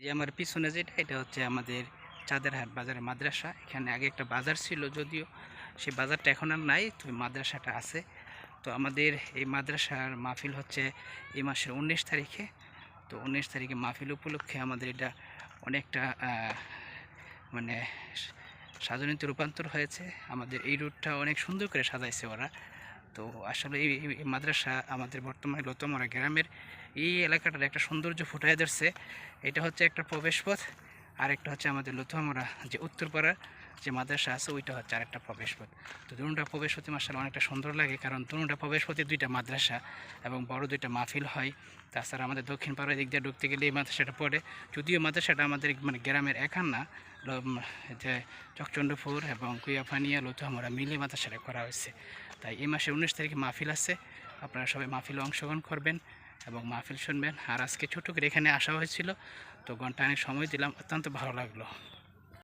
যে আমার পিছনে যেটা, এটা হচ্ছে আমাদের চাঁদেরহাট বাজারের মাদ্রাসা। এখানে আগে একটা বাজার ছিল, যদিও সেই বাজারটা এখন আর নাই তো মাদ্রাসাটা আছে। তো আমাদের এই মাদ্রাসার মাহফিল হচ্ছে এই মাসের উনিশ তারিখে। তো উনিশ তারিখে মাহফিল উপলক্ষে আমাদের এটা অনেকটা মানে সাজনীতে রূপান্তর হয়েছে। আমাদের এই রুটটা অনেক সুন্দর করে সাজাইছে ওরা। তো আসলে এই মাদ্রাসা আমাদের বর্তমানে লতমরা গ্রামের এই এলাকাটার একটা সৌন্দর্য ফুটাই ধরছে। এটা হচ্ছে একটা প্রবেশপথ আর একটা হচ্ছে আমাদের লতুয়ামরা যে উত্তরপাড়ার যে মাদ্রাসা আছে, ওইটা হচ্ছে আরেকটা প্রবেশপথ। তো দুটা প্রবেশপথে মাসাল অনেকটা সুন্দর লাগে, কারণ দুটা প্রবেশপথে দুইটা মাদ্রাসা এবং বড় দুইটা মাহফিল হয়। তাছাড়া আমাদের দক্ষিণ পাড়ার দিক দিয়ে ঢুকতে গেলে এই মাদ্রাসাটা পড়ে। যদিও মাদ্রাসাটা আমাদের মানে গ্রামের একান না যে চকচন্ডপুর এবং কুইয়াফানিয়া লতুয়ামরা মিলে মাদ্রাসাটা করা হয়েছে। তাই এই মাসের উনিশ তারিখে মাহফিল আছে। আপনারা সবাই মাহফিলে অংশগ্রহণ করবেন এবং মাহফিল শুনবেন। আর আজকে ছোটো করে এখানে আসা হয়েছিল, তো ঘণ্টা অনেক সময় দিলাম, অত্যন্ত ভালো লাগল।